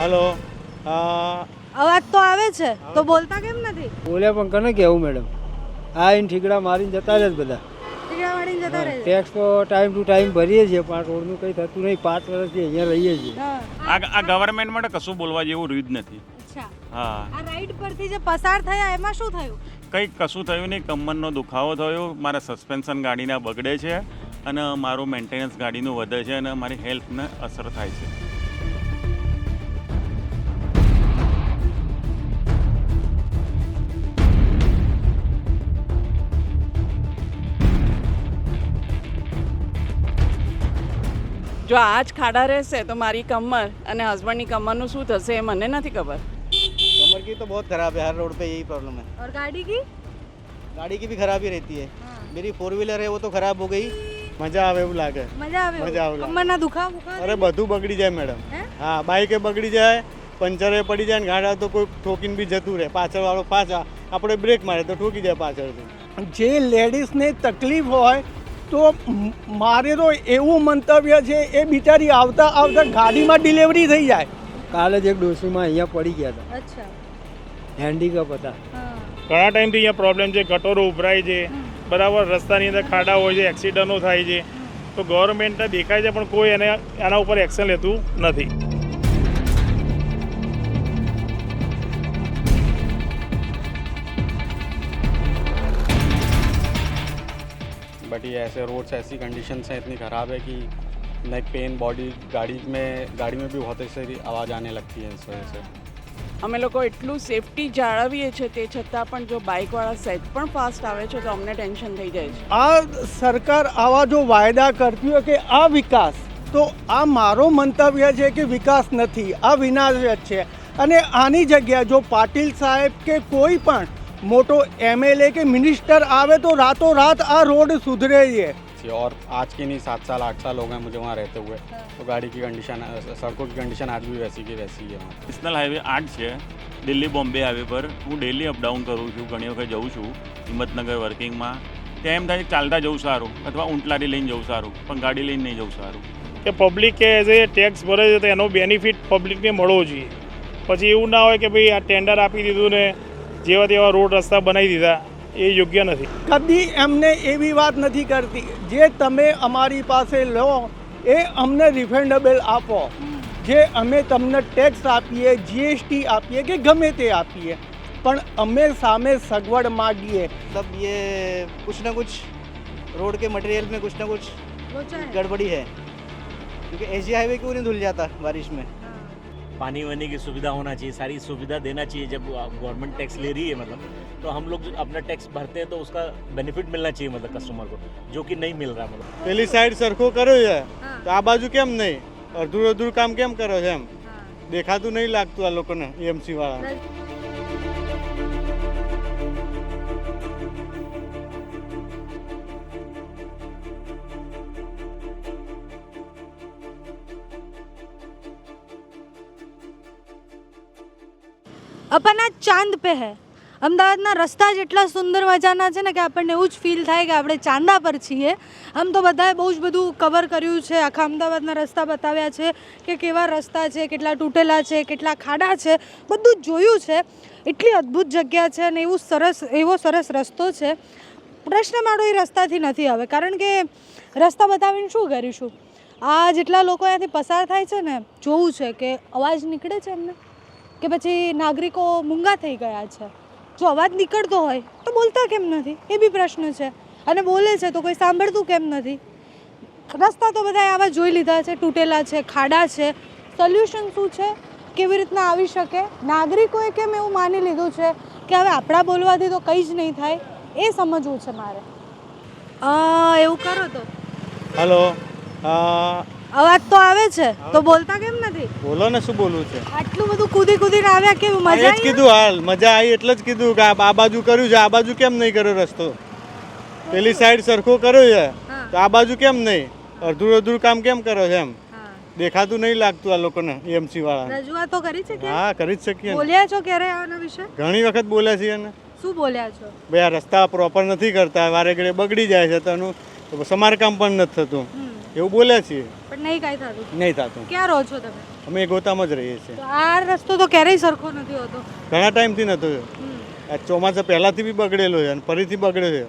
Hello અવાજ તો આવે છે. તો બોલતા કેમ નથી? બોલે પણ કને કેવું મેડમ? આ એને ઠીકડા મારીને જતા રહે બધા. ટેક્સ તો ટાઈમ ટુ ટાઈમ ભરીએ છીએ પણ રોડનું કંઈ થતું નહીં. પાંચ વર્ષથી અહીંયા રહીએ છીએ. આ આ ગવર્મેન્ટ માટે કશું બોલવા જેવું રહ્યું જ નથી. અચ્છા. હા. આ રાઈડ પરથી જે પસાર થયા એમાં શું થયું? કંઈ કશું થયું નહીં. કમરનો દુખાવો થયો. મારા સસ્પેન્શન ગાડીના બગડે છે અને મારું મેન્ટેનન્સ ગાડીનું વધે છે અને મારી હેલ્થને અસર થાય છે. જો આ જ ખાડા રહેશે તો મારી કમર અને હસબન્ડની કમરનું શું થશે એ મને નથી ખબર कमर की तो बहुत खराब है हर रोड पे यही प्रॉब्लम है और गाड़ी की गाड़ी की भी खराबी रहती है हाँ। मेरी फोर व्हीलर है वो तो खराब हो गई મજા આવે એવું લાગે મજા આવે મજા આવે. કમરના દુખાવા બુખાવા અરે બધું બગડી જાય મેડમ હે? હા બાઈકે બગડી જાય પંચરે પડી જાય ને ગાડા તો કોઈ ઠોકીને બી જતું રહે પાછળ વાળો પાછા આપણે બ્રેક મારે તો ઠોકી જાય પાછળથી જે લેડીઝને તકલીફ હોય તો મારે તો એવું મંતવ્ય છે એ બિચારી આવતા આવતા ગાડીમાં ડિલિવરી થઈ જાય. કાલે જ એક ડોસીમાં અહીંયા પડી ગયા હતા. હેન્ડીકપ હેન્ડીકેપ હતા. ઘણા ટાઈમથી અહીંયા પ્રોબ્લેમ છે ગટોરો ઉભરાય છે બરાબર રસ્તાની અંદર ખાડા હોય છે એક્સિડન્ટો થાય છે. તો ગવર્મેન્ટને દેખાય છે પણ કોઈ એને એના ઉપર એક્શન લેતું નથી. बट ये ऐसे रोड्स ऐसी कंडीशन हैं इतनी ख़राब है कि नेक पेन बॉडी गाड़ी में गाड़ी में भी बहुत ऐसी आवाज़ आने लगती है इस वजह से અમે લોકો એટલું સેફટી જાળવીએ છીએ તે છતાં પણ જો બાઇકવાળા સહેજ પણ ફાસ્ટ આવે છે તો અમને ટેન્શન થઈ જાય છે આ સરકાર આવા જો વાયદા કરતી હોય કે આ વિકાસ તો આ મારો મંતવ્ય છે કે વિકાસ નથી આ વિનાશ છે અને આની જગ્યાએ જો પાટીલ સાહેબ કે કોઈ પણ મોટો એમએલએ કે મિનિસ્ટર આવે તો રાતો રાત આ રોડ સુધરે છે थी और आज की नहीं सात साल आठ साल हो गए मुझे वहाँ रहते हुए तो गाड़ी की कंडीशन सड़कों की कंडीशन आज भी वैसी की वैसी ही है वहाँ નેશનલ હાઈવે આઠ છે દિલ્હી બોમ્બે હાઈવે પર હું ડેલી અપડાઉન કરું છું ઘણી વખત જઉં છું હિંમતનગર વર્કિંગમાં ત્યાં એમ થાય કે ચાલતા જવું સારું અથવા ઊંટલારી લઈને જવું સારું પણ ગાડી લઈને નહીં જવું સારું કે પબ્લિક કે એઝ એ ટેક્સ ભરે છે તો એનો બેનિફિટ પબ્લિકને મળવો જોઈએ પછી એવું ના હોય કે ભાઈ આ ટેન્ડર આપી દીધું ને જેવા તેવા રોડ રસ્તા બનાવી દીધા એ યોગ્ય નથી કદી એમને એવી વાત નથી કરતી જે તમે અમારી પાસે લો એ અમને રિફંડેબલ આપો જે અમે તમને ટેક્સ આપીએ જીએસટી આપીએ કે ગમે તે આપીએ પણ અમે સામે સગવડ માગીએ सब ये कुछ ना कुछ रोड के मटेरियल में कुछ ना कुछ લોચા હે गड़बड़ी है क्योंकि एस हाईवे क्यों नहीं धुल जाता बारिश में पानी वानी की सुविधा होना चाहिए सारी सुविधा देना चाहिए जब गवर्नमेंट टैक्स ले रही है मतलब तो हम लोग जो अपना टैक्स भरते हैं तो उसका बेनिफिट मिलना चाहिए मतलब कस्टमर को जो कि नहीं मिल रहा मतलब પેલી સાઈડ સરખો કર્યો છે હા. તો આ બાજુ કેમ નહીં અડધું અડધું કામ કેમ કરો છે એમ હા. દેખાતું નહીં લાગતું આ લોકોને એમસી વાળા અપના ચાંદ પે હૈ. અમદાવાદના રસ્તા જ એટલા સુંદર મજાના છે ને કે આપણને એવું જ ફીલ થાય કે આપણે ચાંદા પર છીએ. આમ તો બધાએ બહુ જ બધું કવર કર્યું છે. આખા અમદાવાદના રસ્તા બતાવ્યા છે કે કેવા રસ્તા છે, કેટલા તૂટેલા છે, કેટલા ખાડા છે. બધું જ જોયું છે. એટલી અદ્ભુત જગ્યા છે અને એવું સરસ, એવો સરસ રસ્તો છે. પ્રશ્ન મારો એ રસ્તાથી નથી હવે કારણ કે રસ્તા બતાવીને શું કરીશું? આ જેટલા લોકો અહીંયાથી પસાર થાય છે ને, જોવું છે કે અવાજ નીકળે છે એમને? કે પછી નાગરિકો મૂંગા થઈ ગયા છે. જો અવાજ નીકળતો હોય તો બોલતા કેમ નથી? એ બી પ્રશ્ન છે. અને બોલે છે તો કોઈ સાંભળતું કેમ નથી? રસ્તા તો બધા આવા જોઈ લીધા છે તૂટેલા છે ખાડા છે. સોલ્યુશન શું છે? કેવી રીતના આવી શકે? નાગરિકોએ કેમ એવું માની લીધું છે કે હવે આપણા બોલવાથી તો કંઈ જ નહીં થાય? એ સમજવું છે મારે. એવું કરો તો. હલો. અ, અવાજ તો આવે છે. તો બોલતા કેમ નથી? બોલો ને શું બોલવું છે? આટલું બધું કૂદી કૂદીને આવ્યા કેવું મજા જ કીધું હાલ. મજા આવી એટલે જ કીધું કે આ બાજુ કર્યું છે. આ બાજુ કેમ નહીં કર્યો રસ્તો? પેલી સાઈડ સરખો કર્યો છે. તો આ બાજુ કેમ નહીં? અડધું અડધું કામ કેમ કરો છે એમ? દેખાતું નહીં લાગતું આ લોકોને એમસી વાળા રજૂઆતો કરી છે કે? હા કરી જ શકીએ બોલ્યા છો ક્યારે આના વિશે? ઘણી વખત બોલ્યા છીએ ને શું બોલ્યા છો? ભાઈ આ રસ્તા પ્રોપર નથી કરતા. વારે ઘડે બગડી જાય છે તો એનું સમારકામ પણ નથી થતું. એવું બોલ્યા છીએ પણ નહીં કાંઈ થતું. નહીં થતું. ક્યાં રહો છો તમે? અમે ગોતામાં જ રહીએ છીએ. આ રસ્તો તો ક્યારેય સરખો નથી હોતો. ઘણા ટાઈમથી નહોતો આ ચોમાસા પહેલાંથી બી બગડેલો છે અને ફરીથી બગડ્યો છે.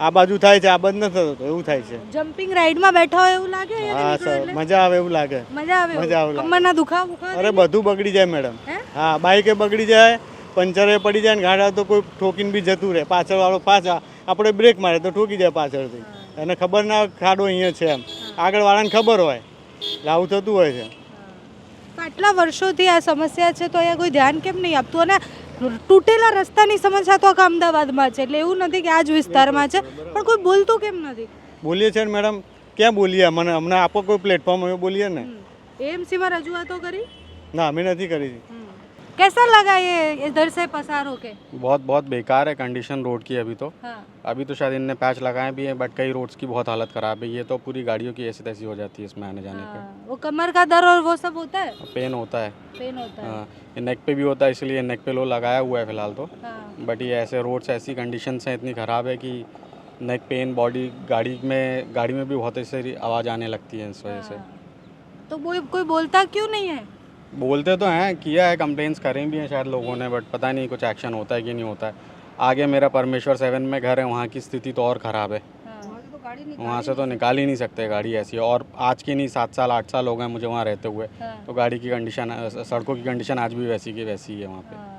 આ બાજુ થાય છે આ બાજુ નથી થતો એવું થાય છે. જમ્પિંગ રાઈડમાં બેઠા હોય એવું લાગે? હા સર મજા આવે એવું લાગે. મજા આવે મજા આવે. કમરના દુખાવ અરે બધું બગડી જાય મેડમ. હા બાઈકે બગડી જાય પંચરે પડી જાય ને ગાડા તો કોઈ ઠોકીને બી જતું રહે. પાછળવાળો પાછા આપણે બ્રેક મારે તો ઠોકી જાય પાછળથી. એને ખબર ના ખાડો અહીંયા છે એમ. આગળવાળાને ખબર હોય. એટલે આવું થતું હોય છે. આટલા વર્ષોથી આ સમસ્યા છે તો અહીંયા કોઈ ધ્યાન કેમ નહીં આપતું? અને તૂટેલા રસ્તાની સમસ્યા તો આખા અમદાવાદમાં છે એટલે એવું નથી કે આ જ વિસ્તારમાં છે. પણ કોઈ બોલતું કેમ નથી? બોલીએ છીએ ને મેડમ ક્યાં બોલીએ? મને હમણાં આપો કોઈ પ્લેટફોર્મ અમે બોલીએ ને. એએમસીમાં રજૂઆતો કરી? ના અમે નથી કરી. कैसा लगा ये इधर से पसार होके? बहुत बहुत बेकार है कंडीशन रोड की अभी तो। हाँ। अभी तो शायद इनने पैच लगाए भी हैं बट कई रोड्स की बहुत हालत ख़राब है। ये तो पूरी गाड़ियों की ऐसी तैसी हो जाती है इसमें आने जाने हाँ, वो कमर का दर्द और वो सब होता है? पेन होता है। पेन होता है। हाँ नेक पे भी होता है इसलिए नेक पे लो लगाया हुआ है फ़िलहाल तो। हाँ। बट ये ऐसे रोड्स ऐसी कंडीशन है इतनी ख़राब है कि नेक पेन बॉडी गाड़ी में गाड़ी में भी बहुत ऐसी आवाज़ आने लगती है इस वजह से। तो वो कोई बोलता क्यों नहीं है? बोलते तो हैं किया है कंप्लेंट्स करें भी हैं शायद लोगों ने बट पता नहीं कुछ एक्शन होता है कि नहीं होता है। आगे मेरा परमेश्वर सेवन में घर है वहाँ की स्थिति तो और ख़राब है। वहाँ से तो निकाल ही नहीं सकते गाड़ी ऐसी। और आज की नहीं सात साल आठ साल हो गए मुझे वहाँ रहते हुए। हाँ, तो गाड़ी की कंडीशन सड़कों की कंडीशन आज भी वैसी की वैसी ही है वहाँ पे। हाँ।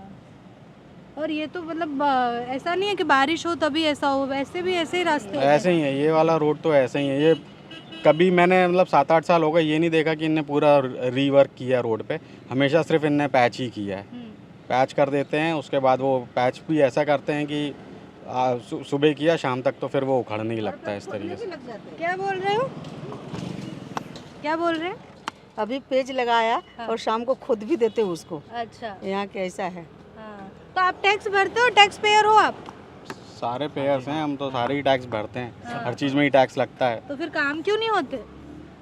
और ये तो मतलब ऐसा नहीं है कि बारिश हो तभी ऐसा हो वैसे भी ऐसे ही रास्ते ऐसे ही है ये वाला रोड तो ऐसे ही है। ये कभी मैंने मतलब सात आठ साल हो गए ये नहीं देखा कि इनने पूरा रीवर्क किया रोड पे। हमेशा सिर्फ़ इनने पैच ही किया है। हम्म, पैच कर देते हैं उसके बाद वो पैच भी ऐसा करते हैं कि आ, सु- सुबह किया शाम तक तो फिर वो उखड़ने ही लगता है इस तरीके से। क्या बोल रहे हो? क्या बोल रहे हैं? अभी पेज लगाया हाँ। और शाम को खुद भी देते हैं उसको। अच्छा। यहाँ कैसा है? हाँ। तो आप टैक्स भरते हो टैक्स पेयर हो आप? सारे पेयर्स हैं हम तो सारे ही टैक्स भरते हैं। हर चीज़ में ही टैक्स लगता है। तो फिर काम क्यों नहीं होते?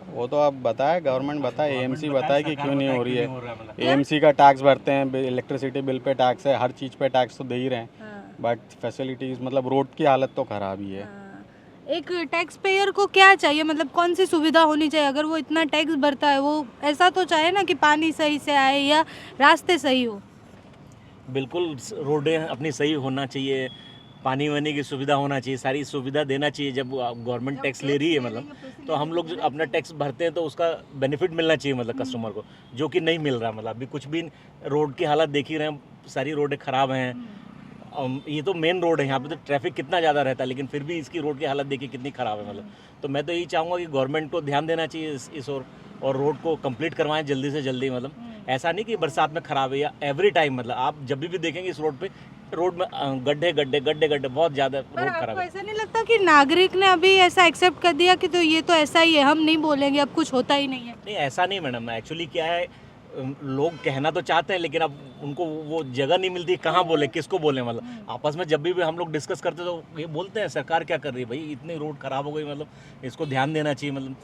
वो तो अब बताए गवर्नमेंट बताए एएमसी बताए कि क्यों नहीं हो रही है। मतलब। है एएमसी का टैक्स भरते हैं इलेक्ट्रिसिटी बिल पे टैक्स है हर चीज़ पे टैक्स तो दे ही रहे हैं। हाँ, बट फैसिलिटीज़ मतलब रोड की हालत तो ख़राब ही है। हाँ। एक टैक्स पेयर को क्या चाहिए? मतलब कौन सी सुविधा होनी चाहिए? अगर वो इतना टैक्स भरता है वो ऐसा तो चाहे ना कि पानी सही से आए या रास्ते सही हो। बिल्कुल रोडें अपनी सही होना चाहिए। पानी वानी की सुविधा होना चाहिए सारी सुविधा देना चाहिए जब गवर्नमेंट टैक्स ले रही है मतलब तो हम लोग अपना टैक्स भरते हैं तो उसका बेनिफिट मिलना चाहिए मतलब कस्टमर को जो कि नहीं मिल रहा मतलब अभी कुछ भी रोड की हालत देख ही रहे हैं सारी रोडें ख़राब हैं अम, ये तो मेन रोड है यहाँ पे तो ट्रैफ़िक कितना ज़्यादा रहता है लेकिन फिर भी इसकी रोड की हालत देखिए कितनी ख़राब है मतलब। तो मैं तो यही चाहूँगा कि गवर्नमेंट को ध्यान देना चाहिए इस, इस और और रोड को कंप्लीट करवाएँ जल्दी से जल्दी मतलब। ऐसा नहीं कि बरसात में ख़राब है या एवरी टाइम मतलब। आप जब भी, भी देखेंगे इस रोड पे रोड में गड्ढे गड्ढे गड्ढे गड्ढे बहुत ज़्यादा रोड खराब है। ऐसा नहीं लगता कि नागरिक ने अभी ऐसा एक्सेप्ट कर दिया कि तो ये तो ऐसा ही है हम नहीं बोलेंगे अब कुछ होता ही नहीं है? नहीं ऐसा नहीं मैडम। एक्चुअली क्या है लोग कहना तो चाहते हैं लेकिन अब उनको वो जगह नहीं मिलती कहाँ बोले किसको बोले मतलब आपस में जब भी भी हम लोग डिस्कस करते तो ये बोलते हैं सरकार क्या कर रही है भाई इतनी रोड खराब हो गई मतलब इसको ध्यान देना चाहिए मतलब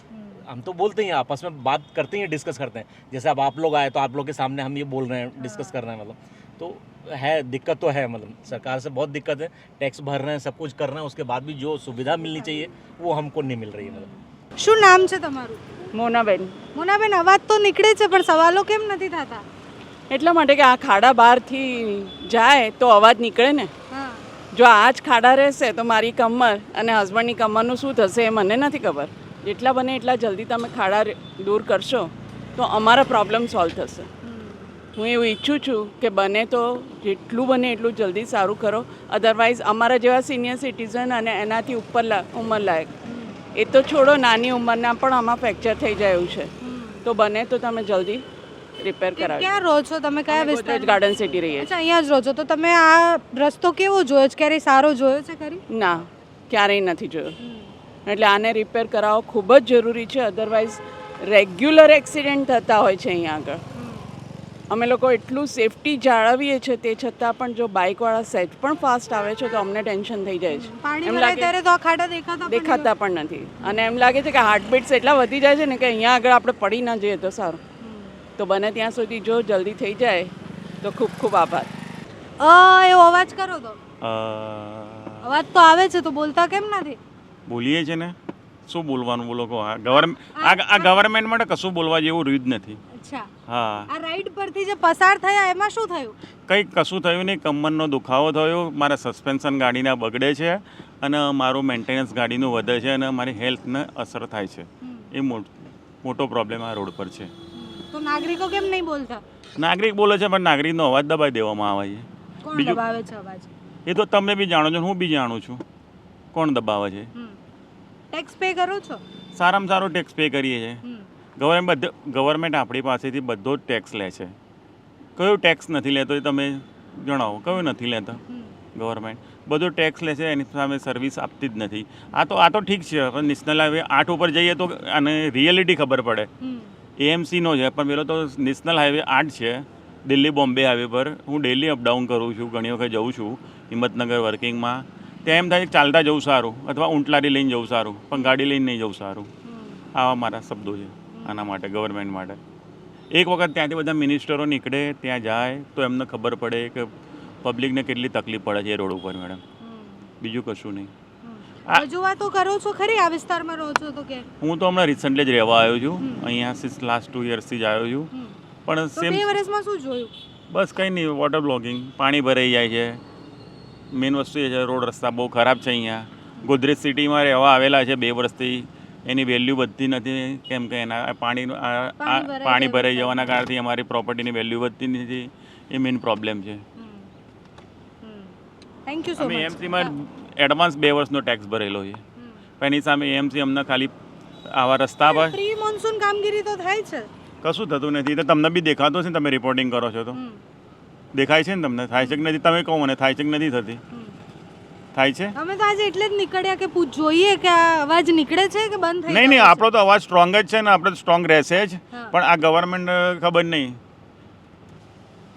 हम तो बोलते ही हैं आपस में बात करते हैं डिस्कस करते हैं जैसे अब आप लोग आए तो आप लोग के सामने हम ये बोल रहे हैं डिस्कस कर रहे हैं मतलब तो है दिक्कत तो है मतलब सरकार से बहुत दिक्कत है टैक्स भर रहे हैं सब कुछ कर रहे हैं उसके बाद भी जो सुविधा मिलनी चाहिए वो हमको नहीं मिल रही है मतलब શું નામ છે તમારું મોનાબેન. મોનાબેન અવાજ તો નીકળે છે પણ સવાલો કેમ નથી થતા? એટલા માટે કે આ ખાડા બહારથી જાય તો અવાજ નીકળે ને. જો આ જ ખાડા રહેશે તો મારી કમર અને હસબન્ડની કમરનું શું થશે એ મને નથી ખબર. જેટલા બને એટલા જલ્દી તમે ખાડા દૂર કરશો તો અમારા પ્રોબ્લેમ સોલ્વ થશે. હું એવું ઈચ્છું છું કે બને તો જેટલું બને એટલું જલ્દી સારું કરો. અધરવાઇઝ અમારા જેવા સિનિયર સિટીઝન અને એનાથી ઉપર ઉંમરલાયક એ તો છોડો નાની ઉંમરના પણ આમાં ફ્રેક્ચર થઈ જાય છે. તો બને તો તમે જલ્દી રિપેર કરાવી. ક્યાં રહો છો? તમે કયા વિસ્તાર ગાર્ડન સિટી રહીએ અચ્છા અહીંયા જ રહો છો. તો તમે આ રસ્તો કેવો જોયો છે? ક્યારેય સારો જોયો છે ખરી? ના ક્યારેય નથી જોયો. એટલે આને રિપેર કરાવવો ખૂબ જ જરૂરી છે. અધરવાઇઝ રેગ્યુલર એક્સિડન્ટ થતા હોય છે અહીંયા આગળ. અમે લોકો એટલું સેફટી જાળવીએ છીએ તે છતાં પણ જો બાઇકવાળા સેટ પણ ફાસ્ટ આવે છે તો અમને ટેન્શન થઈ જાય છે. એમ લાગે ત્યારે તો ખાડા દેખાતા પણ દેખાતા પણ નથી. અને એમ લાગે છે કે હાર્ટબીટ્સ એટલા વધી જાય છે ને કે અહીંયા આગળ આપણે પડી ના જઈએ તો સારું. તો બને ત્યાં સુધી જો જલ્દી થઈ જાય તો ખૂબ ખૂબ આભાર. અ એવો અવાજ કરો તો. અવાજ તો આવે છે તો બોલતા કેમ નથી? બોલીએ છે ને? શું બોલવાનું બોલો કહો? આ ગવર્મેન્ટ આ આ ગવર્મેન્ટ માટે કશું બોલવા જેવું રહ્યું જ નથી. અચ્છા. હા. આ રાઈડ પરથી જે પસાર થયા એમાં શું થયું? કંઈક કશું થયું નહીં. કમરનો દુખાવો થયો. મારા સસ્પેન્શન ગાડીના બગડે છે અને મારું મેન્ટેનન્સ ગાડીનું વધે છે અને મારી હેલ્થને અસર થાય છે. એ મોટ- પ્રોબ્લેમ આ રોડ પર છે. તો નાગરિકો કેમ નહીં બોલતા? નાગરિક બોલે છે પણ નાગરિકનો અવાજ દબાઈ દેવામાં આવે છે. કોણ બીજું- દબાવે છે અવાજ? એ તો તમે બી જાણો છો હું બી જાણું છું. કોણ દબાવે છે? ટેક્સ પે કરો છો? સારામાં સારો ટેક્સ પે કરીએ છીએ. ગવર્મેન્ટ બધો ગવર્મેન્ટ આપણી પાસેથી બધો જ ટેક્સ લે છે. કયો ટેક્સ નથી લેતો એ તમે જણાવો. કયો નથી લેતા? ગવર્મેન્ટ. બધો ટેક્સ લે છે એની સામે સર્વિસ આપતી જ નથી. આ તો આ તો ઠીક છે પણ નેશનલ હાઈવે આઠ ઉપર જઈએ તો આને રિયાલિટી ખબર પડે. એએમસીનો છે પણ પેલો તો નેશનલ હાઈવે આઠ છે. દિલ્હી બોમ્બે હાઈવે પર. હું ડેલી અપડાઉન કરું છું ઘણી વખત જઉં છું હિંમતનગર વર્કિંગમાં ત્યાં એમ થાય ચાલતા જવું સારું અથવા ઊંટલારી લઈને જવું સારું પણ ગાડી લઈને નહીં જવું સારું. આવા મારા શબ્દો છે. આના માટે ગવર્મેન્ટ માટે. એક વખત ત્યાંથી બધા મિનિસ્ટરો નીકળે ત્યાં જાય તો એમને ખબર પડે કે પબ્લિકને કેટલી તકલીફ પડે છે એ રોડ ઉપર મેડમ બીજું કશું નહીં. રજૂઆતો કરો છો ખરી આ વિસ્તારમાં રહો છો તો કે? હું તો હમણાં રિસન્ટલી જ રહેવા આવ્યો છું. અહીંયા સિક્સ લાસ્ટ ટુ યર્સથી જ આવ્યો છું. પણ સેમ બે વર્ષમાં શું જોયું? બસ કંઈ નહીં વોટર બ્લોગિંગ પાણી ભરાઈ જાય છે. મેઇન વસ્તુ એ છે રોડ રસ્તા બહુ ખરાબ છે અહીંયા. ગોદરેજ સિટીમાં રહેવા આવેલા છે બે વર્ષથી. એની વેલ્યુ વધતી નથી. કેમ કે એના પાણી પાણી ભરાઈ જવાના કારણથી અમારી પ્રોપર્ટીની વેલ્યુ વધતી નથી. એ મેઇન પ્રોબ્લેમ છે. થેન્ક યુ સો મચ એમસીમાં એડવાન્સ બે વર્ષનો ટેક્સ ભરેલો છે. પણ એની સામે એમસી અમને ખાલી આવા રસ્તા પર પ્રી મોન્સૂન કામગીરી તો થાય છે. કશું થતું નથી. તો તમને બી દેખાતો છે ને તમે રિપોર્ટિંગ કરો છો તો. દેખાય છે ને તમને? થાય છે કે નથી? તમે કહો મને થાય છે કે નથી થતી? થાય છે અમે તો આજે એટલે જ નીકળ્યા કે પૂછ જોઈએ કે આ અવાજ નીકળે છે કે બંધ થઈ નહીં નહીં ગયો છે? આપણો તો અવાજ સ્ટ્રોંગ જ છે ને આપણે સ્ટ્રોંગ રહેશે જ હા. પણ આ ગવર્મેન્ટ ખબર નહીં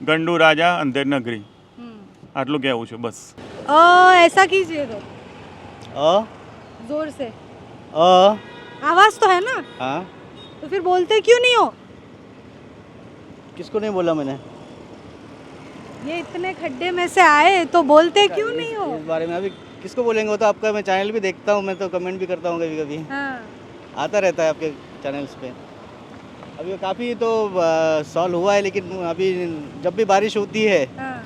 ગંડુ રાજા અંધેર નગરી हम्म। આટલું કહેવું છે બસ अ ऐसा कीजिए तो अ जोर से अ आवाज तो है ना हाँ तो फिर बोलते क्यों नहीं हो किसको नहीं बोला मैंने ये इतने खड्डे में से आए तो बोलते क्यों नहीं हो? इस बारे में अभी किसको बोलेंगे वो तो आपका मैं चैनल भी देखता हूँ मैं तो कमेंट भी करता हूँ कभी कभी हाँ। आता रहता है आपके चैनल्स पे। अभी काफ़ी तो सॉल्व हुआ है लेकिन अभी जब भी बारिश होती है हाँ।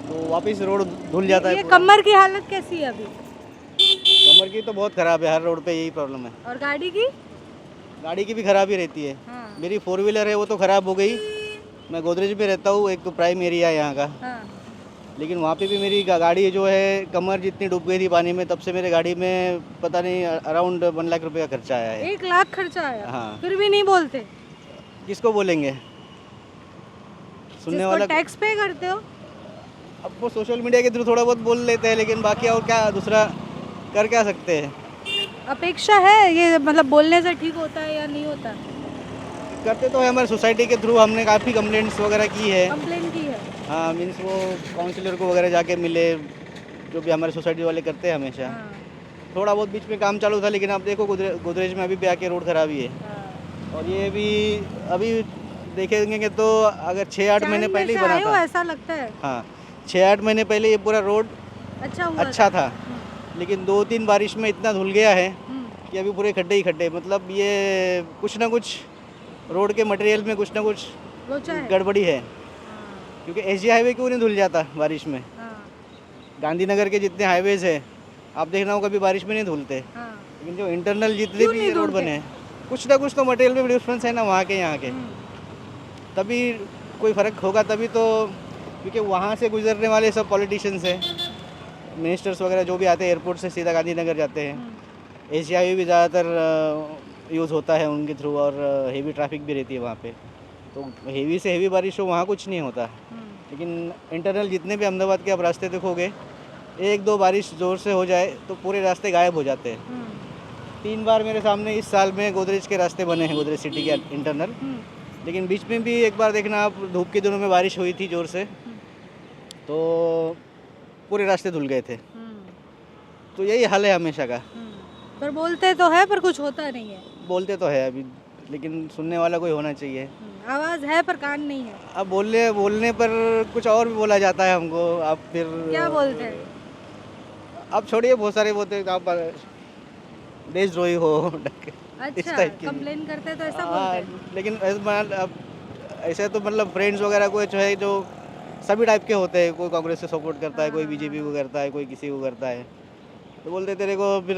तो वापस रोड धुल जाता है ये पूरा। कमर की हालत कैसी है अभी? कमर की तो बहुत ख़राब है हर रोड पे यही प्रॉब्लम है। और गाड़ी की? गाड़ी की भी खराबी रहती है। हाँ। मेरी फोर व्हीलर है वो तो ख़राब हो गई। मैं गोदरेज में रहता हूँ एक तो प्राइम एरिया है यहाँ का। हाँ। लेकिन वहाँ पे भी मेरी गाड़ी जो है कमर जितनी डूब गई थी पानी में तब से मेरे गाड़ी में पता नहीं अराउंड वन लाख रुपए का खर्चा आया है। एक लाख खर्चा आया? हाँ। फिर भी नहीं बोलते? किसको बोलेंगे? सुनने वाला टैक्स पे करते हो? अब वो सोशल मीडिया के थ्रू थोड़ा बहुत बोल लेते हैं लेकिन बाकी और क्या दूसरा कर क्या सकते हैं? अपेक्षा है? ये मतलब बोलने से ठीक होता है या नहीं होता? करते तो है हमारे सोसाइटी के थ्रू हमने काफ़ी कंप्लेंट्स वगैरह की है। कंप्लेन की है? हाँ मीन्स वो काउंसलर को वगैरह जाके मिले जो भी हमारे सोसाइटी वाले करते हैं हमेशा। हाँ, थोड़ा बहुत बीच में काम चालू था लेकिन आप देखो गोदरे गोदरेज में अभी भी आके रोड खराबी है हाँ। और ये भी अभी देखेंगे तो अगर छः आठ महीने पहले ही बना था। ऐसा लगता है? हाँ छः आठ महीने पहले ये पूरा रोड अच्छा हुआ अच्छा था। लेकिन दो तीन बारिश में इतना धुल गया है हम्म, कि अभी पूरे खड्डे ही खड्डे मतलब ये कुछ ना कुछ रोड के मटेरियल में कुछ ना कुछ गड़बड़ी है। हाँ, क्योंकि एस हाईवे क्यों नहीं धुल जाता बारिश में? हाँ, गांधीनगर के जितने हाईवेज है आप देख देखना हो कभी बारिश में नहीं धुलते। हाँ, लेकिन जो इंटरनल जितने भी रोड बने हैं कुछ ना कुछ तो मटेरियल में डिफरेंस है ना वहाँ के यहाँ के। हम्म, तभी कोई फ़र्क होगा तभी तो क्योंकि वहाँ से गुजरने वाले सब पॉलिटिशियंस हैं। मिनिस्टर्स वगैरह जो भी आते हैं एयरपोर्ट से सीधा गांधीनगर जाते हैं। हम्म। एशिया भी ज़्यादातर यूज़ होता है उनके थ्रू और हेवी ट्रैफ़िक भी रहती है वहाँ पे। तो हेवी से हेवी बारिश हो वहाँ कुछ नहीं होता। हम्म, लेकिन इंटरनल जितने भी अहमदाबाद के आप रास्ते देखोगे एक दो बारिश ज़ोर से हो जाए तो पूरे रास्ते गायब हो जाते हैं। हम्म, तीन बार मेरे सामने इस साल में गोदरेज के रास्ते बने हैं गोदरेज सिटी के इंटरनल हम्म, लेकिन बीच में भी एक बार देखना आप धूप के दिनों में बारिश हुई थी ज़ोर से तो पूरे रास्ते धुल गए थे। तो यही हाल है हमेशा का। पर बोलते तो है पर कुछ होता नहीं है। बोलते तो है अभी लेकिन सुनने वाला कोई होना चाहिए। हम्म, आवाज़ है पर कान नहीं है। अब बोलने बोलने पर कुछ और भी बोला जाता है हमको आप फिर क्या बोलते हैं? आप छोड़िए बहुत सारे बोलते हैं आप देशद्रोही हो अच्छा कंप्लेन करते तो ऐसा हाँ, बोलते हैं। लेकिन ऐसे तो मतलब फ्रेंड्स वगैरह कोई जो है जो सभी टाइप के होते हैं कोई कांग्रेस से सपोर्ट करता है कोई बीजेपी को करता है कोई किसी को करता है। तो बोलते तेरे को फिर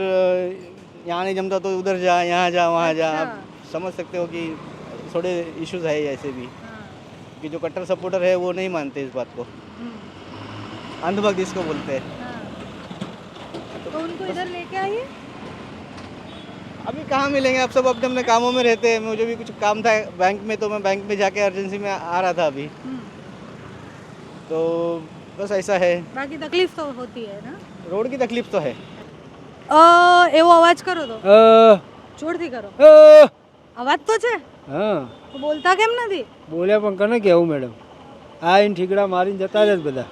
यहाँ नहीं जमता तो उधर जा यहाँ जा वहाँ जा। अच्छा। आप समझ सकते हो कि थोड़े इश्यूज़ है ऐसे भी। हाँ। कि जो कट्टर सपोर्टर है वो नहीं मानते इस बात को। हम्म। अंधभक्त इसको बोलते हैं। हाँ। तो उनको इधर लेके आइए। अभी कहाँ मिलेंगे? आप सब अपने अपने कामों में रहते हैं। मुझे भी कुछ काम था बैंक में तो मैं बैंक में जाके अर्जेंसी में आ रहा था अभी। हम्म। तो बस ऐसा है। बाकी तकलीफ़ तो होती है ना? रोड की तकलीफ़ तो है। અ, એવો અવાજ કરો તો. જોરથી કરો. અવાજ તો છે? હા. બોલતા કેમ નથી? બોલ્યા પણ કને કેવું મેડમ? આ એને ઠીકડા મારીને જતા રહે બધા.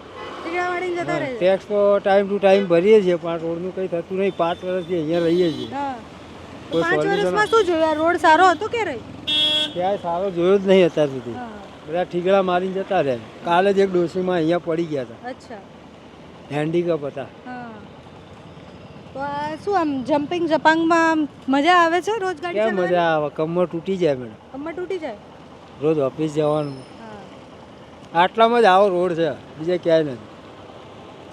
ટેક્સ તો ટાઈમ ટુ ટાઈમ ભરીએ છીએ પણ રોડનું કંઈ થતું નહીં. પાંચ વર્ષથી અહીંયા રહીએ છીએ. પાંચ વર્ષમાં શું જોયું? રોડ સારો હતો કે રહી ક્યાંય સારો જોયો જ નહીં અત્યાર સુધી. બધા ઠીકડા મારીને જતા રહે કાલે જ એક ડોશીમાં અહીંયા પડી ગયા હતા. અચ્છા. હેન્ડીકપ હતા. હા. તો આ શું આમ જમ્પિંગ જપાંગમાં આમ મજા આવે છે રોજ ગાડી ક્યાં ચલાવવાની? મજા આવે? કમર તૂટી જાય મેડમ. કમર તૂટી જાય? રોજ ઓફિસ જવાનું. હા. આટલામાં જ આવો રોડ છે. બીજે ક્યાંય નથી.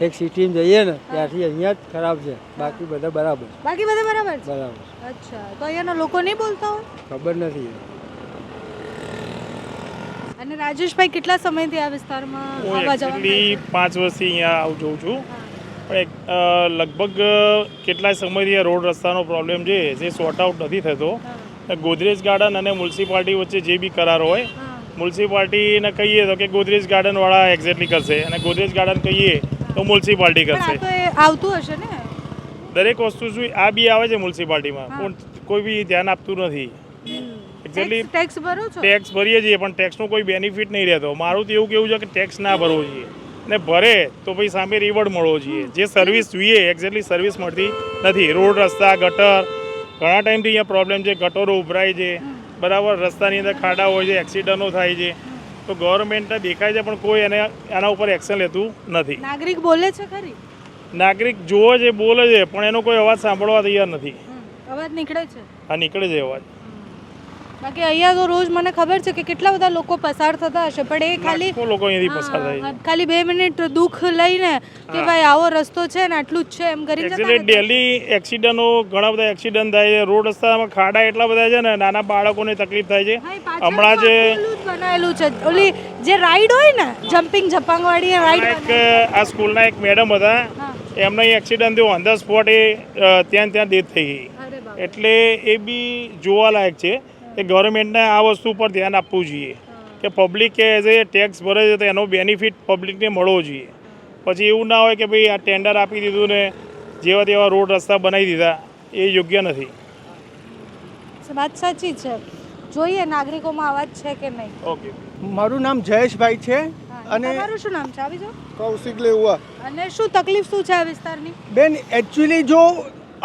એક સિટીમાં જઈએ ને ત્યાંથી અહીંયા જ ખરાબ છે. બાકી બધા બરાબર છે. બાકી બધા બરાબર છે? બરાબર અચ્છા. તો અહીંયાના લોકો નહીં બોલતા હોય? ખબર નથી. અને રાજેશભાઈ કેટલા સમયથી આ વિસ્તારમાં હું આવવા જવાનું એકચ્યુઅલી પાંચ વર્ષથી અહીંયા આવું જોઉં છું. પણ એક લગભગ કેટલાય સમયથી આ રોડ રસ્તાનો પ્રોબ્લેમ છે જે સોર્ટ આઉટ નથી થતો. ગોદરેજ ગાર્ડન અને મ્યુનિસિપાલિટી વચ્ચે જે બી કરાર હોય મ્યુનિસિપાલિટીને કહીએ તો કે ગોદરેજ ગાર્ડનવાળા એક્ઝેક્ટલી કરશે અને ગોદરેજ ગાર્ડન કહીએ તો મ્યુનિસિપાલિટી કરશે. આવતું હશે ને? દરેક વસ્તુ શું આ બી આવે છે મ્યુનિસિપાલિટીમાં પણ કોઈ બી ધ્યાન આપતું નથી. એક્ઝેક્ટલી ટેક્સ ભરો છો? ટેક્સ ભરીએ છીએ પણ ટેક્સનો કોઈ બેનિફિટ નહીં રહેતો. મારું તો એવું કેવું છે કે ટેક્સ ના ભરવો જોઈએ. ને ભરે તો પછી સામે રિવોર્ડ મળવો જોઈએ. જે સર્વિસ જોઈએ એક્ઝેક્ટલી સર્વિસ મળતી નથી. રોડ રસ્તા ગટર ઘણા ટાઈમથી અહીંયા પ્રોબ્લેમ છે. ગટરો ઉભરાય છે. બરાબર રસ્તાની અંદર ખાડા હોય છે એક્સિડન્ટો થાય છે. તો ગવર્મેન્ટને દેખાય છે પણ કોઈ એને આના ઉપર એક્શન લેતું નથી. નાગરિક બોલે છે ખરી? નાગરિક જોવે છે બોલે છે પણ એનો કોઈ અવાજ સાંભળવા તૈયાર નથી. અવાજ નીકળે છે. હા નીકળે છે અવાજ. બાકી અહીંયા તો રોજ મને ખબર છે કે કેટલા બધા લોકો પસાર થતા હશે પણ એ ખાલી લોકો અહીંયાથી પસાર થાય ખાલી બે મિનિટ દુઃખ લઈને કે ભાઈ આવો રસ્તો છે ને આટલું જ છે એમ કરીને. ડેલી એક્સિડન્ટો ઘણા બધા એક્સિડન્ટ થાય છે. રોડ રસ્તામાં ખાડા એટલા બધા છે ને નાના બાળકોને તકલીફ થાય છે. હમણાં જે બનાવેલું છે. ઓલી જે રાઈડ હોય ને જમ્પિંગ જપાંગ વાળી રાઈડ એક આ સ્કૂલના એક મેડમ હતા. એમને એક્સિડન્ટ થયો. ઓન ધ સ્પોટ એ ત્યાં ત્યાં ડેથ થઈ ગઈ. એટલે એ બી જોવાલાયક છે. કે ગવર્મેન્ટને આ વસ્તુ પર ધ્યાન આપવું જોઈએ. કે પબ્લિક કે એઝ એ ટેક્સ ભરે છે તો એનો બેનિફિટ પબ્લિકને મળવો જોઈએ. પછી એવું ના હોય કે ભાઈ આ ટેન્ડર આપી દીધું ને જેવા તેવા રોડ રસ્તા બનાવી દીધા એ યોગ્ય નથી. વાત સાચી છે. જોઈએ નાગરિકોમાં અવાજ છે કે નહીં. ઓકે મારું નામ જયેશભાઈ છે અને તમારું શું નામ છે? આવી જાઓ. કૌશિક લેવા અને શું તકલીફ શું છે આ વિસ્તારની? બેન એકચ્યુઅલી જો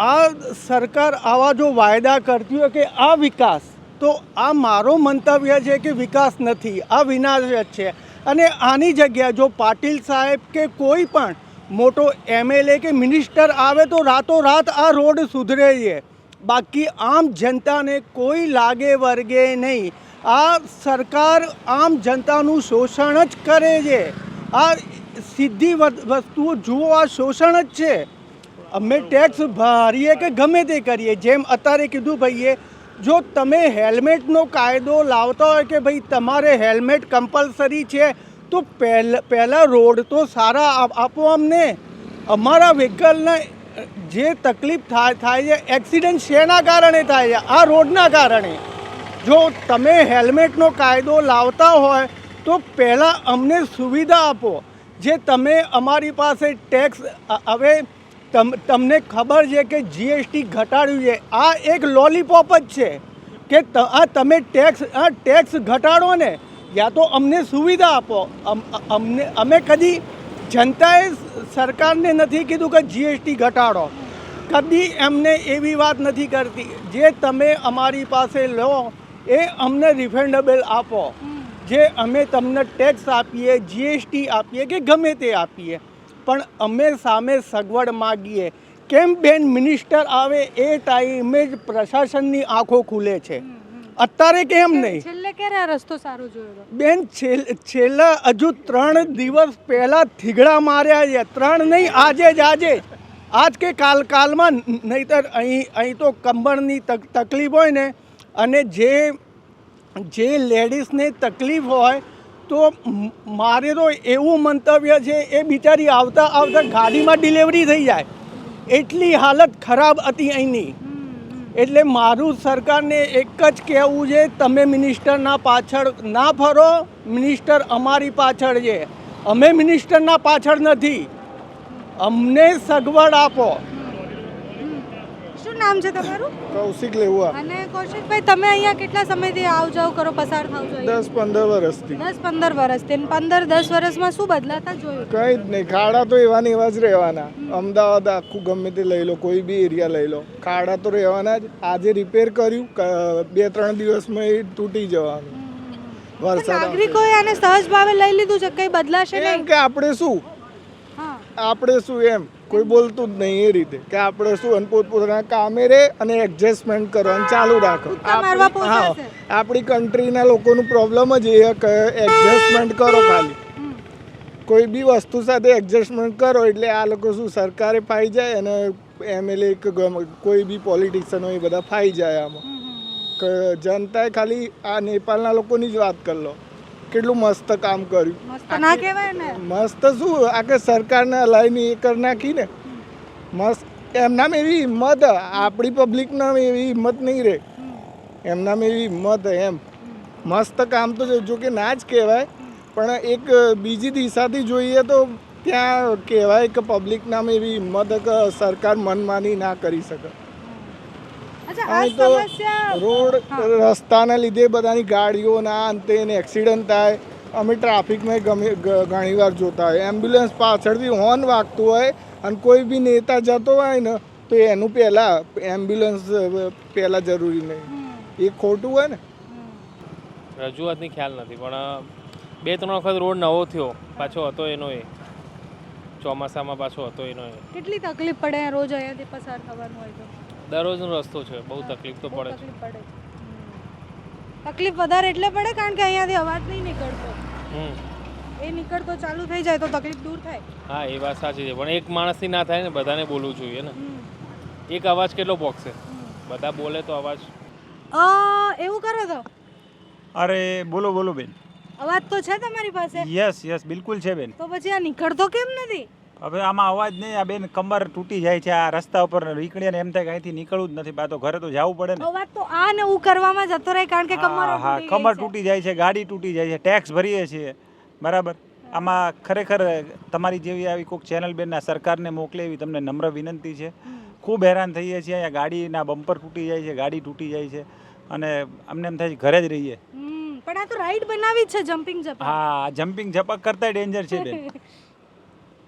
આ સરકાર આવા જો વાયદા કરતી હોય કે આ વિકાસ તો આ મારો મંતવ્ય છે કે વિકાસ નથી, આ વિનાશ છે. અને આની જગ્યા જો પાટીલ સાહેબ કે કોઈ પણ મોટો એમએલએ કે મિનિસ્ટર આવે તો રાતોરાત આ રોડ સુધરે છે. બાકી આમ જનતાને કોઈ લાગે વર્ગે નહીં. આ સરકાર આમ જનતાનું શોષણ જ કરે છે. આ સીધી વસ્તુઓ જુઓ, આ શોષણ જ છે. અમે ટેક્સ ભરીએ કે ગમે તે કરીએ. જેમ અત્યારે કીધું ભાઈએ જો તમે હેલ્મેટનો કાયદો લાવતા હોય કે ભાઈ તમારે હેલ્મેટ કમ્પલસરી છે, તો પહેલ, પહેલાં રોડ તો સારા આપો અમને. અમારા વ્હીકલને જે તકલીફ થાય થાય છે, એક્સિડન્ટ શેના કારણે થાય છે? આ રોડના કારણે. જો તમે હેલ્મેટનો કાયદો લાવતા હોય, તો પહેલાં અમને સુવિધા આપો. જે તમે અમારી પાસે ટેક્સ હવે તમ તમને ખબર છે કે જીએસટી ઘટાડ્યું છે. આ એક લોલીપોપ જ છે કે આ તમે ટેક્સ આ ટેક્સ ઘટાડો ને યા તો અમને સુવિધા આપો. અમને અમે કદી જનતાએ સરકારને નથી કીધું કે જીએસટી ઘટાડો. કદી એમને એવી વાત નથી કરતી. જે તમે અમારી પાસે લો એ અમને રિફંડેબલ આપો. જે અમે તમને ટેક્સ આપીએ જીએસટી આપીએ કે ગમે તે આપીએ. પણ અમે સામે સગવડ માગીએ. કેમ બેન મિનિસ્ટર આવે એ ટાઈમે જ પ્રશાસનની આંખો ખુલે છે. અત્યારે કેમ નહીં? છેલ્લે ક્યારે આ રસ્તો સારો જોયો બેન છેલ છેલ્લા હજુ ત્રણ દિવસ પહેલાં થીગડા માર્યા છે. ત્રણ નહીં આજે જ આજે આજ કે કાલ કાલમાં નહીંતર અહીં અહીં તો કંબળની તક તકલીફ હોય ને અને જે જે લેડીઝને તકલીફ હોય તો મારે તો એવું મંતવ્ય છે, એ બિચારી આવતા આવતા ગાડીમાં ડિલિવરી થઈ જાય. એટલી હાલત ખરાબ હતી અહીંની. એટલે મારું સરકારને એક જ કહેવું છે, તમે મિનિસ્ટરના પાછળ ના ફરો મિનિસ્ટર અમારી પાછળ છે. અમે મિનિસ્ટરના પાછળ નથી. અમને સગવડ આપો. શું નામ છે તમારું? કૌશિક લેવા અને કૌશિકભાઈ તમે અહીંયા કેટલા સમયથી આવ જાવ કરો પસાર થાવ છો દસ પંદર વર્ષથી દસ પંદર વર્ષથી પંદર દસ વર્ષમાં શું બદલાતા જોયું? કંઈ જ નહીં. ખાડા તો એવા ને એવા જ રહેવાના. અમદાવાદ આખું ગમે તે લઈ લો કોઈ બી એરિયા લઈ લો. ખાડા તો રહેવાના જ. આજે રિપેર કર્યું બે ત્રણ દિવસમાં એ તૂટી જવાનું. વરસાદ. નાગરિકોએ આને સહજ ભાવે લઈ લીધું છે કંઈ બદલાશે નહીં? કે આપણે શું? હા. આપણે શું એમ? કોઈ બોલતું જ નહીં એ રીતે કે આપણે શું અને પોતપોતાના કામે રે અને એડજસ્ટમેન્ટ કરવાનું ચાલુ રાખો. હા આપણી કન્ટ્રીના લોકોનું પ્રોબ્લેમ જ એ કે એડજસ્ટમેન્ટ કરો ખાલી. કોઈ બી વસ્તુ સાથે એડજસ્ટમેન્ટ કરો એટલે આ લોકો શું સરકારે ફાઈ જાય અને એમએલએ કે કોઈ બી પોલિટિશિયન હોય એ બધા ફાઈ જાય આમાં. જનતાએ ખાલી આ નેપાળના લોકોની જ વાત કરી લો. કેટલું મસ્ત કામ કર્યું. મસ્ત ના કહેવાય ને? મસ્ત શું? આખે સરકારને હલાવીને એ કરી નાખી ને? મસ્ત. એમનામાં એવી હિંમત. આપણી પબ્લિકનામાં એવી હિંમત નહીં રહે. એમનામાં એવી હિંમત એમ. મસ્ત કામ તો જો- કે ના જ કહેવાય. પણ એક બીજી દિશાથી જોઈએ તો ત્યાં કહેવાય કે પબ્લિકનામાં એવી હિંમત કે સરકાર મનમાની ના કરી શકે અચ્છા આ અહીં તો સમસ્યા રોડ રસ્તાના લીધે બધાની ગાડીઓના અંતે એને એક્સિડન્ટ થાય. અમે ટ્રાફિકમાં ગમે ઘણીવાર જોતા હોય. એમ્બ્યુલન્સ પાછળથી હોર્ન વાગતું હોય અને કોઈ બી નેતા જતો હોય ને તો એનું પહેલાં એમ્બ્યુલન્સ પહેલાં જરૂરી નહીં. એ ખોટું હોય ને. રજૂઆતની ખ્યાલ નથી પણ બે ત્રણ વખત રોડ નવો થયો. પાછો હતો એનો એ. ચોમાસામાં પાછો હતો એનો એ. કેટલી તકલીફ પડે રોજ અહીંયાથી પસાર થવાનું હોય તો? દરરોજનો રસ્તો છે બહુ તકલીફ તો પડે છે તકલીફ પડે છે તકલીફ વધારે એટલે પડે કારણ કે અહીંયાથી અવાજ નહીં નીકળતો. હમ. એ નીકળતો ચાલુ થઈ જાય તો તકલીફ દૂર થાય. હા એ વાત સાચી છે પણ એક માણસથી ના થાય ને બધાને બોલવું જોઈએ ને. એક અવાજ કેટલો પોકશે બધા બોલે તો અવાજ. અ, એવું કરો તો. અરે બોલો બોલો બેન. અવાજ તો છે તમારી પાસે? યસ યસ બિલકુલ છે બેન. તો પછી આ નીકળતો કેમ નથી? હવે આમાં અવાજ નહીં આ બેન કમર તૂટી જાય છે આ રસ્તા ઉપર નીકળીએ ને એમ થાય કે અહીંથી નીકળવું જ નથી બા તો ઘરે તો જવું પડે ને. અવાજ તો આ ને હું કરવામાં જતો રહે કારણ કે કમર હા હા કમર તૂટી જાય છે ગાડી તૂટી જાય છે ટેક્સ ભરીએ છીએ બરાબર? આમાં ખરેખર તમારી જેવી આવી કોઈક ચેનલ બેનના સરકારને મોકલે એવી તમને નમ્ર વિનંતી છે. ખૂબ હેરાન થઈએ છીએ અહીંયા ગાડીના બમ્પર તૂટી જાય છે ગાડી તૂટી જાય છે અને અમને એમ થાય છે ઘરે જ રહીએ. પણ આ તો રાઈડ બનાવી છે જમ્પિંગ જપક હા જમ્પિંગ જપક કરતા ડેન્જર છે બેન.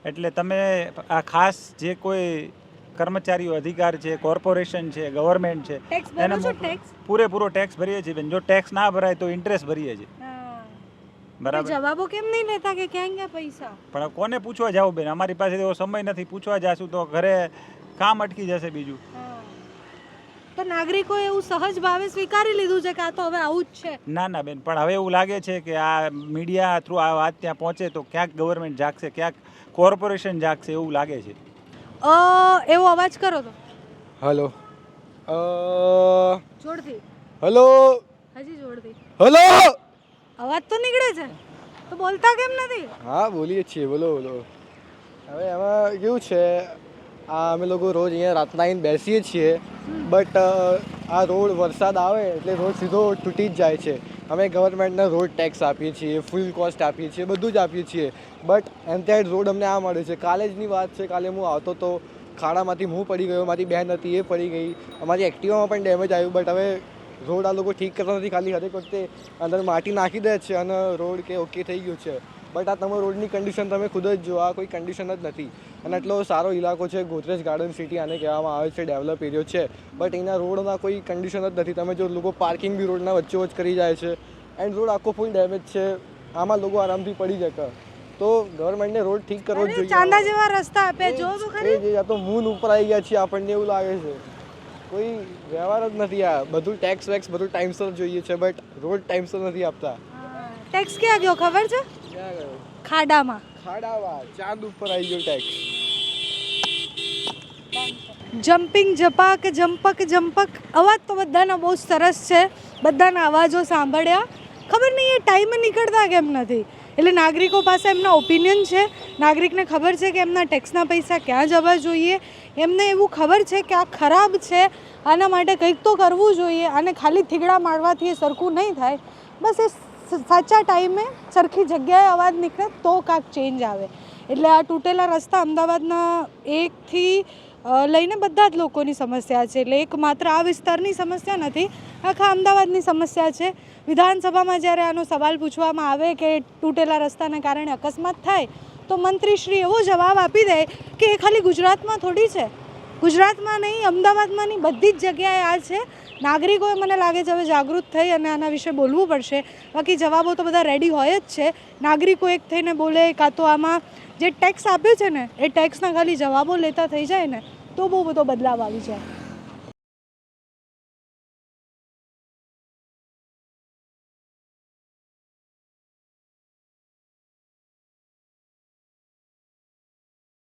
એટલે તમે આ ખાસ જે કોઈ કર્મચારીઓ અધિકાર છે કોર્પોરેશન છે ગવર્મેન્ટ છે પૂરેપૂરો ટેક્સ ભરીએ છીએ. બેન જો ટેક્સ ના ભરાય તો ઇન્ટરેસ્ટ ભરીએ છીએ. બરાબર. જવાબો કેમ નહીં લેતા કે ક્યાં ગયા પૈસા? પણ કોને પૂછવા જાવ બેન? અમારી પાસે એવો સમય નથી. પૂછવા જાશું તો ઘરે કામ અટકી જશે બીજું. તો નાગરિકોએ એવું સહજ ભાવે સ્વીકારી લીધું છે કે આ તો હવે આવું જ છે? ના ના બેન. પણ હવે એવું લાગે છે કે આ મીડિયા થ્રુ આ વાત ત્યાં પહોંચે તો ક્યાંક ગવર્મેન્ટ જાગશે ક્યાંક કોર્પોરેશન જાગશે એવું લાગે છે? એવો અવાજ કરો તો. હલો. જોરથી હલો. હજી જોરથી હલો. અવાજ તો નીકળે છે. તો બોલતા કેમ નથી? હા બોલીએ છીએ. બોલો બોલો. હવે એમાં કેવું છે? આ અમે લોકો રોજ અહીંયા રાતના આવીને બેસીએ છીએ. બટ આ રોડ વરસાદ આવે એટલે રોડ સીધો તૂટી જ જાય છે. અમે ગવર્મેન્ટને રોડ ટેક્સ આપીએ છીએ ફૂલ કોસ્ટ આપીએ છીએ, બધું જ આપીએ છીએ. બટ એમ ત્યાં રોડ અમને આ મળે છે. કાલે જની વાત છે, કાલે હું આવતો તો ખાડામાંથી હું પડી ગયો, મારી બહેન હતી, એ પડી ગઈ. અમારી એક્ટિવામાં પણ ડેમેજ આવ્યું બટ હવે રોડ આ લોકો ઠીક કરતા નથી. ખાલી હરેક વખતે અંદર માટી નાખી દે છે અને રોડ કે ઓકે થઈ ગયું છે. બટ આ તમે રોડની કન્ડિશન તમે ખુદ જ જો આ કોઈ કન્ડિશન જ નથી. અને એટલો સારો ઇલાકો છે ગોદરેજ ગાર્ડન સિટી આને કહેવામાં આવે છે ડેવલપ એરિયો છે. બટ એના રોડના કોઈ કન્ડિશન જ નથી. તમે જો લોકો પાર્કિંગ બી રોડના વચ્ચે વચ્ચ કરી જાય છે. એન્ડ રોડ આખો ફૂલ ડેમેજ છે. આમાં લોકો આરામથી પડી શકે તો ગવર્મેન્ટને રોડ ઠીક કરવો જ જોઈએ. ચાંદા જેવા રસ્તા આપે જો તો ખરી. આ તો મૂન ઉપર આવી ગયા છીએ આપણને એવું લાગે છે. કોઈ વ્યવહાર જ નથી આ. બધું ટેક્સ વેક્સ બધું ટાઈમસર જોઈએ છે બટ રોડ ટાઈમસર નથી આપતા. ટેક્સ ક્યાં ગયો ખબર છે? ક્યાં ગયો? ખાડામાં. ખાડાવા ચાંદ ઉપર આવી ગયો ટેક્સ જમ્પિંગ જપાક જમ્પક જમ્પક. અવાજ તો બધાના બહુ સરસ છે. બધાના અવાજો સાંભળ્યા. ખબર નહીં એ ટાઈમે નીકળતા કેમ નથી? એટલે નાગરિકો પાસે એમના ઓપિનિયન છે. નાગરિકને ખબર છે કે એમના ટેક્સના પૈસા ક્યાં જવા જોઈએ. એમને એવું ખબર છે કે આ ખરાબ છે. આના માટે કંઈક તો કરવું જોઈએ. અને ખાલી થીગડા મારવાથી એ સરખું નહીં થાય. બસ એ સાચા ટાઈમે સરખી જગ્યાએ અવાજ નીકળે તો કાંક ચેન્જ આવે. એટલે આ તૂટેલા રસ્તા અમદાવાદના એકથી લઈને બધા જ લોકોની સમસ્યા છે. એટલે એક માત્ર આ વિસ્તારની સમસ્યા નથી, આખા અમદાવાદની સમસ્યા છે. વિધાનસભામાં જ્યારે આનો સવાલ પૂછવામાં આવે કે તૂટેલા રસ્તાના કારણે અકસ્માત થાય, તો મંત્રીશ્રી એવો જવાબ આપી દે કે એ ખાલી ગુજરાતમાં થોડી છે. ગુજરાતમાં નહીં અમદાવાદમાં નહીં બધી જ જગ્યાએ આ છે. નાગરિકોએ મને લાગે છે હવે જાગૃત થઈ અને આના વિશે બોલવું પડશે. બાકી જવાબો તો બધા રેડી હોય જ છે. નાગરિકો એક થઈને બોલે, કાં તો આમાં જે ટેક્સ આપ્યો છે ને, એ ટેક્સના ખાલી જવાબો લેતા થઈ જાય ને, તો બહુ બધો બદલાવ આવી જાય.